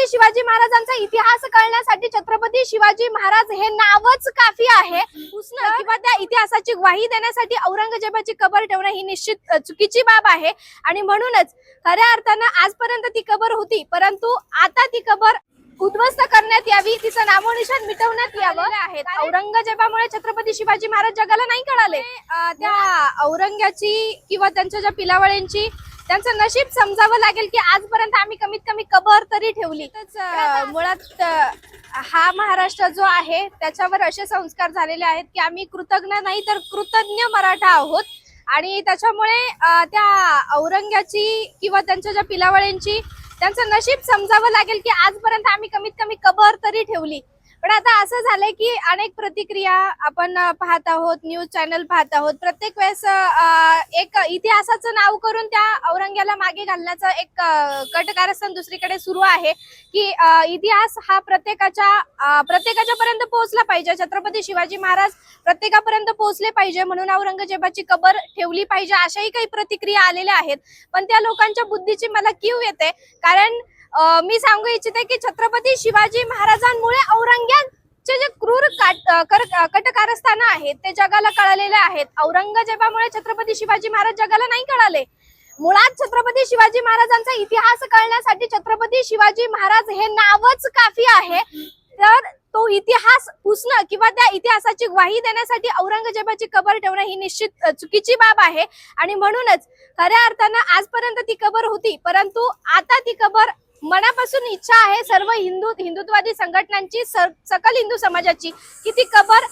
छत्रपती शिवाजी महाराजांचा इतिहास कळण्यासाठी छत्रपती शिवाजी महाराज हे नावच काफी आहे. किंवा त्या इतिहासाची ग्वाही देण्यासाठी औरंगजेबाची कबर ठेवणं ही निश्चित चुकीची बाब आहे. आणि म्हणूनच खऱ्या अर्थानं आजपर्यंत ती कबर होती परंतु आता ती कबर उद्ध्वस्त करण्यात यावी तिचं नामोनिशान मिटवण्यात यावं. आहेत औरंगजेबामुळे छत्रपती शिवाजी महाराज जगाला नाही कळाले. त्या औरंग्याची किंवा त्यांच्या ज्या पिलावळ्यांची त्यांचं नशीब समजावं लागेल की आजपर्यंत आम्ही कमीत कमी कबर तरी ठेवली. मुळात हा महाराष्ट्र जो आहे त्याच्यावर असे संस्कार झालेले आहेत की आम्ही कृतज्ञ नाही तर कृतज्ञ मराठा आहोत. आणि त्याच्यामुळे त्या औरंग्याची किंवा त्यांच्या ज्या पिलावळ्यांची त्यांचं नशीब समजावं लागेल की आजपर्यंत आम्ही कमीत कमी कबर तरी ठेवली. पण आता असं झालंय की अनेक प्रतिक्रिया आपण पाहत आहोत न्यूज चॅनल पाहत आहोत. प्रत्येक वेळेस एक इतिहासाचं नाव करून त्या औरंग्याला मागे घालण्याचं एक कटकारस्थान दुसरीकडे सुरू आहे की इतिहास हा प्रत्येकाच्या प्रत्येकाच्या पर्यंत पोहोचला पाहिजे. छत्रपती शिवाजी महाराज प्रत्येकापर्यंत पोहोचले पाहिजे म्हणून औरंगजेबाची कबर ठेवली पाहिजे अशाही काही प्रतिक्रिया आलेल्या आहेत. पण त्या लोकांच्या बुद्धीची मला कीव येते. कारण मी सांगू इच्छिते की छत्रपती शिवाजी महाराजांमुळे औरंग्याचे जे क्रूर काट- कर- कटकारस्थानं आहेत ते जगाला कळालेले आहेत. औरंगजेबामुळे छत्रपती शिवाजी महाराज जगाला नाही कळाले. मुळात छत्रपती शिवाजी महाराजांचा इतिहास कळण्यासाठी छत्रपती शिवाजी महाराज हे नावच काफी आहे. तर तो इतिहास पुसणं किंवा त्या इतिहासाची ग्वाही देण्यासाठी औरंगजेबाची कबर ठेवणं ही निश्चित चुकीची बाब आहे. आणि म्हणूनच खऱ्या अर्थानं आजपर्यंत ती कबर होती परंतु आता ती कबर मनापासून इच्छा आहे सर्व हिंदू हिंदुत्वादी संघटनांची स- सकल हिंदू समाजाची की ती कबर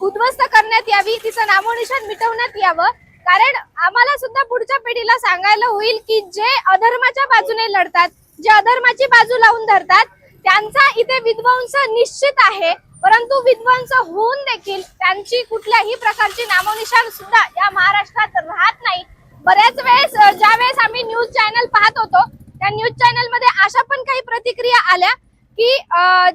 उद्ध्वस्त करण्यात यावी तिचं नामोनिशान मिटवण्यात यावं. कारण आम्हाला सुद्धा पुढच्या पिढीला सांगायला होईल की जे अधर्माच्या बाजूने लढतात जे अधर्माची बाजू लावून धरतात त्यांचा इथे विध्वंस निश्चित आहे. परंतु विध्वंस होऊन देखील त्यांची कुठल्याही प्रकारची नामोनिशान सुद्धा या महाराष्ट्रात राहत नाही. बऱ्याच वेळेस ज्या वेळेस आम्ही न्यूज चॅनल पाहत होतो या न्यूज चॅनलमध्ये अशा पण काही प्रतिक्रिया आल्या की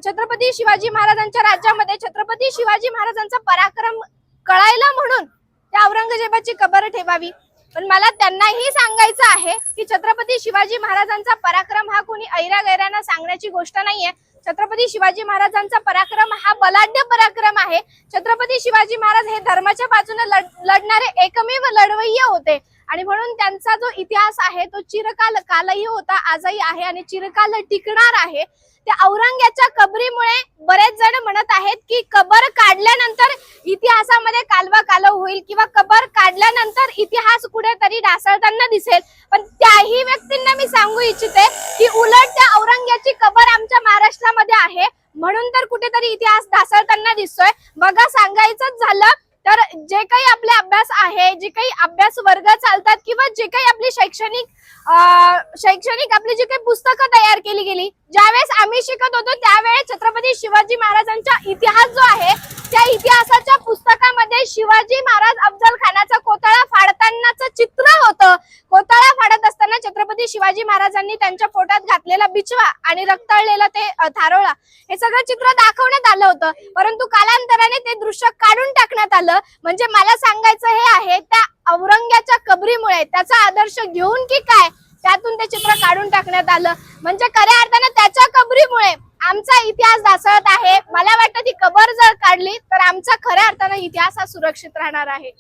छत्रपती शिवाजी महाराजांच्या राज्यामध्ये छत्रपती शिवाजी महाराजांचा पराक्रम कळायला म्हणून त्या औरंगजेबाची कबर ठेवावी. पण मला त्यांनाही सांगायचं आहे की छत्रपती शिवाजी महाराजांचा पराक्रम हा कोणी ऐरा गैरांना सांगण्याची गोष्ट नाहीये. छत्रपती शिवाजी महाराजांचा पराक्रम हा बलाढ्य पराक्रम आहे. छत्रपती शिवाजी महाराज हे धर्माच्या बाजूने लढणारे एकमेव लढवय्य होते. आणि म्हणून त्यांचा जो इतिहास आहे तो चिरकाल कालही होता आजही आहे आणि चिरकाल टिकणार आहे. त्या औरंग्याच्या कबरीमुळे बरेच जण म्हणत आहेत की कबर काढल्यानंतर इतिहासामध्ये कालवा कालव होईल किंवा कबर काढल्यानंतर इतिहास कुठेतरी ढासळताना दिसेल. पण त्याही व्यक्तींना मी सांगू इच्छिते की उलट त्या औरंग्याची कबर आमच्या महाराष्ट्रामध्ये आहे. म्हणून तर कुठेतरी इतिहास ढासळताना दिसतोय. बघा सांगायचंच झालं तर जे काही आपले अभ्यास आहे जे काही अभ्यास वर्ग चालतात किंवा जे काही आपली शैक्षणिक शैक्षणिक आपली जी काही पुस्तकं तयार केली गेली ज्यावेळेस आम्ही शिकत होतो त्यावेळेस छत्रपती शिवाजी महाराजांचा इतिहास जो आहे त्या इतिहासाच्या पुस्तकामध्ये शिवाजी महाराज अफजल खानाचा कोतळा फाडतानाचं चित्र होतं. कोताळा फाडत असताना छत्रपती शिवाजी महाराजांनी त्यांच्या पोटात घातलेला बिचवा आणि रक्तळलेला ते थारोळा हे सगळं चित्र दाखवण्यात आलं होतं. परंतु कालांतराने ते दृश्य काढून टाकण्यात आलं. म्हणजे मला सांगायचं हे आहे त्या औरंग्याच्या कबरीमुळे त्याचा आदर्श घेऊन की काय त्यातून ते चित्र काढून टाकण्यात आलं. म्हणजे खऱ्या अर्थानं त्याच्या कबरीमुळे आमचा इतिहास ढासळत आहे. मला वाटतं ती कबर जर काढली तर आमचा खऱ्या अर्थानं इतिहास हा सुरक्षित राहणार आहे.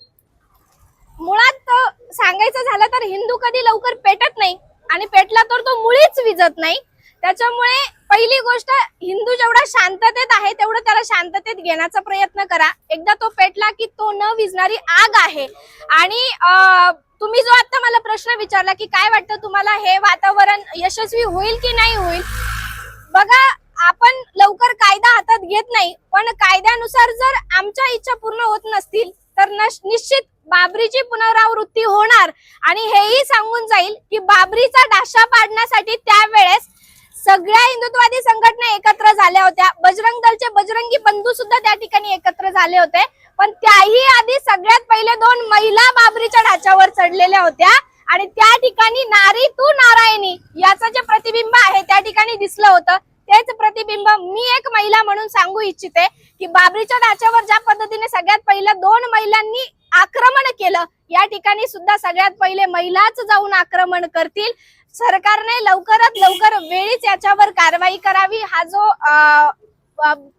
मुळात सांगायचं झालं तर हिंदू कधी लवकर पेटत नाही आणि पेटला तर तो मुळीच विजत नाही. त्याच्यामुळे पहिली गोष्ट हिंदू जेवढा शांततेत आहे तेवढं त्याला शांततेत घेण्याचा प्रयत्न करा. एकदा तो पेटला की तो न विजणारी आग आहे. आणि तुम्ही जो आता मला प्रश्न विचारला की काय वाटतं तुम्हाला हे वातावरण यशस्वी होईल की नाही होईल? बघा आपण लवकर कायदा हातात घेत नाही पण कायद्यानुसार जर आमच्या इच्छा पूर्ण होत नसतील तर निश्चित बाबरीची पुनरावृत्ती होणार. आणि हेही सांगून जाईल की बाबरीचा डाशा पाडण्यासाठी त्यावेळेस सगळ्या हिंदुत्वादी संघटना एकत्र झाल्या होत्या. बजरंग दलचे बजरंगी बंधू सुद्धा त्या ठिकाणी एकत्र झाले होते. पण त्याही आधी सगळ्यात पहिले दोन महिला बाबरीच्या ढाच्यावर चढलेल्या होत्या. आणि त्या ठिकाणी नारी तू नारायणी याचं जे प्रतिबिंब आहे त्या ठिकाणी दिसलं होतं. तेच प्रतिबिंब मी एक महिला म्हणून सांगू इच्छिते की बाबरीच्या ढाच्यावर ज्या पद्धतीने सगळ्यात पहिल्या दोन महिलांनी आक्रमण केलं या ठिकाणी सुद्धा सगळ्यात पहिले महिलाच जाऊन आक्रमण करतील. सरकारने लवकरात लवकर वेळीच याच्यावर कारवाई करावी हा जो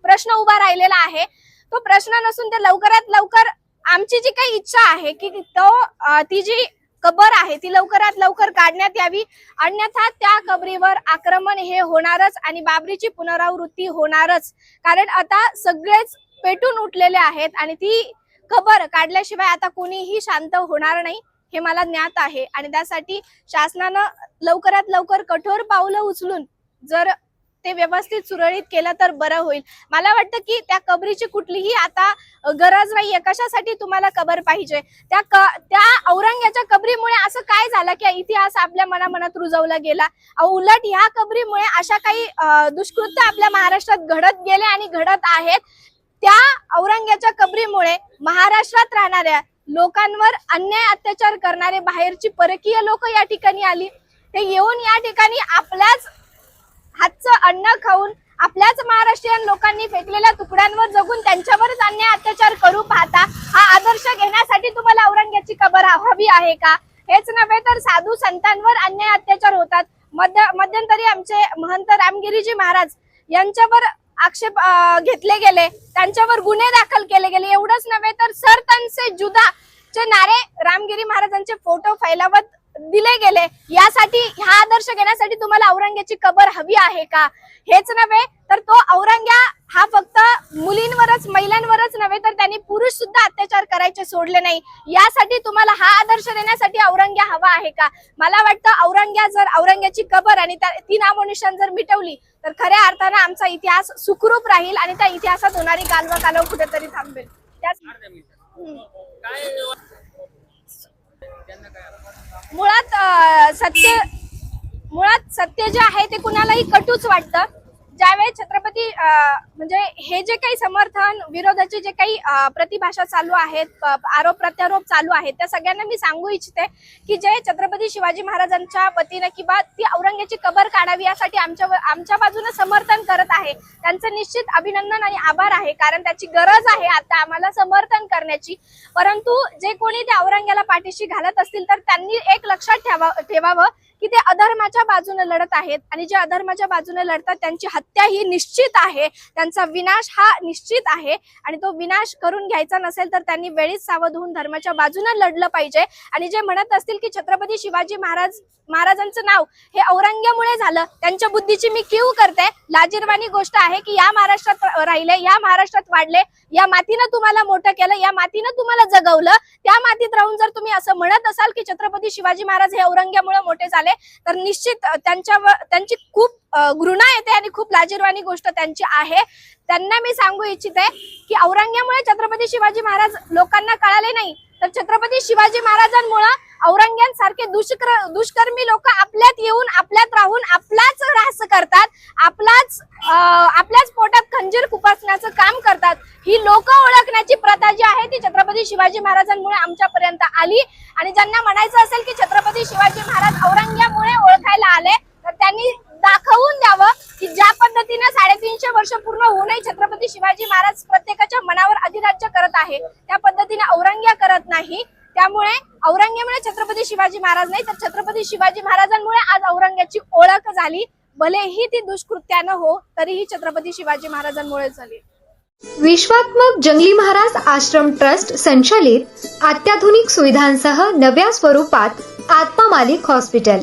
प्रश्न उभा राहिलेला आहे तो प्रश्न नसून ते लवकरात लवकर आमची जी काही इच्छा आहे की तो ती जी कबर आहे ती लवकरात लवकर काढण्यात यावी. अन्यथा त्या कबरीवर आक्रमण हे होणारच आणि बाबरीची पुनरावृत्ती होणारच. कारण आता सगळेच पेटून उठलेले आहेत आणि ती खबर काढल्याशिवाय आता कोणीही शांत होणार नाही हे मला ज्ञात आहे. आणि त्यासाठी शासनानं लवकरात लवकर कठोर पावलं उचलून जर ते व्यवस्थित सुरळीत केलं तर बरं होईल. मला वाटतं की त्या कबरीची कुठलीही आता गरज नाहीये. कशासाठी तुम्हाला कबर पाहिजे? त्या क त्या औरंग्याच्या कबरीमुळे असं काय झालं की इतिहास आपल्या मनामनात रुजवला गेला? उलट ह्या कबरीमुळे अशा काही दुष्कृत्य आपल्या महाराष्ट्रात घडत गेले आणि घडत आहेत. त्या औरंग्याच्या कबरीमुळे महाराष्ट्रात राहणाऱ्या लोकांवर अन्याय अत्याचार करणारे बाहेरची परकीय लोक या ठिकाणी आली. ते येऊन या ठिकाणी आपल्याच हातचं अन्न खाऊन आपल्याच महाराष्ट्रीयन लोकांनी फेकलेल्या तुकड्यांवर जगून त्यांच्यावरच अन्याय अत्याचार करू पाहता हा आदर्श घेण्यासाठी तुम्हाला औरंग्याची कबर हवी आहे का? हेच नव्हे तर साधू संतांवर अन्याय अत्याचार होतात. मध्य मध्यंतरी आमचे महंत रामगिरीजी महाराज यांच्यावर आक्षेप घेतले गेले. त्यांच्यावर गुन्हे दाखल केले गेले. एवढंच नव्हे तर सर तनसे जुदा चे नारे रामगिरी महाराजांचे फोटो फैलावत दिले गेले. यासाठी हा आदर्श घेण्यासाठी तुम्हाला औरंग्याची कबर हवी आहे का? हेच नव्हे तर तो औरंग्या हा फक्त मुलींवरच महिलांवरच नव्हे तर त्यांनी पुरुष सुद्धा अत्याचार करायचे सोडले नाही. यासाठी तुम्हाला हा आदर्श देण्यासाठी औरंग्या हवा आहे का? मला वाटतं औरंग्या जर औरंग्याची कबर आणि त्या- ती नामोनिशान जर मिटवली तर खऱ्या अर्थानं आमचा इतिहास सुखरूप राहील आणि त्या इतिहासात होणारी कालवा कालव कुठेतरी थांबेल. त्याच. मुळात सत्य मुळात सत्य जे आहे ते कुणालाही कटूच वाटतं. ज्यावेळी छत्रपती म्हणजे हे जे काही समर्थन विरोधाचे जे काही प्रतिभाषा चालू आहेत आरोप प्रत्यारोप चालू आहेत त्या सगळ्यांना मी सांगू इच्छिते की जे छत्रपती शिवाजी महाराजांच्या वतीनं किंवा ती औरंग्याची कबर काढावी यासाठी आमच्या आमच्या बाजूने समर्थन करत आहे. त्यांचं निश्चित अभिनंदन आणि आभार आहे कारण त्याची गरज आहे आता आम्हाला समर्थन करण्याची. परंतु जे कोणी त्या औरंग्याला पाठीशी घालत असतील तर त्यांनी एक लक्षात ठेवा ठेवावं की ते अधर्माच्या बाजूने लढत आहेत. आणि जे अधर्माच्या बाजूने लढतात त्यांची हत्या ही निश्चित आहे. त्यांचा विनाश हा निश्चित आहे. आणि तो विनाश करून घ्यायचा नसेल तर त्यांनी वेळीच सावध होऊन धर्माच्या बाजूने लढलं पाहिजे. आणि जे म्हणत असतील की छत्रपती शिवाजी महाराज महाराजांचं नाव हे औरंग्यामुळे झालं त्यांच्या बुद्धीची मी क्यू करते. लाजीरवाणी गोष्ट आहे की या महाराष्ट्रात राहिले या महाराष्ट्रात वाढले या मातीनं तुम्हाला मोठं केलं या मातीनं तुम्हाला जगवलं त्या मातीत राहून जर तुम्ही असं म्हणत असाल की छत्रपती शिवाजी महाराज हे औरंग्यामुळे मोठे झाले तर निश्चित त्यांच्या त्यांच्यावर त्यांची खूप घृणा येते आणि खूप लाजीरवाणी गोष्ट त्यांची आहे. त्यांना मी सांगू इच्छिते की औरंग्यामुळे छत्रपती शिवाजी महाराज लोकांना कळाले नाही तर छत्रपती शिवाजी महाराजांमुळे औरंग्यांसारखे दुष्कर दुष्कर्मी लोक आपल्यात येऊन आपल्यात राहून आपलाच ऱ्हास करतात आपलाच आपल्याच पोटात खंजीर खुपासण्याचं काम करतात. ही लोक ओळखण्याची प्रथा जी आहे ती छत्रपती शिवाजी महाराजांमुळे आमच्यापर्यंत आली. आणि ज्यांना म्हणायचं असेल की छत्रपती शिवाजी महाराज औरंग्यामुळे ओळखायला आले तर त्यांनी दाखवून द्यावं की ज्या पद्धतीने साडेतीनशे वर्ष पूर्ण होऊनही छत्रपती शिवाजी महाराज प्रत्येकाच्या मनावर अधिराज्य करत आहे. त्या पद्धतीने औरंग्या करत नाही. त्यामुळे औरंग्यामुळे छत्रपती शिवाजी महाराज नाही तर छत्रपती शिवाजी महाराजांमुळे आज औरंग्याची ओळख झाली. भलेही ती दुष्कृत्यानं हो तरीही छत्रपती शिवाजी महाराजांमुळे झाली. विश्वात्मक जंगली महाराज आश्रम ट्रस्ट संचालित अत्याधुनिक सुविधांसह नव्या स्वरूपात आत्मा मालिक हॉस्पिटल.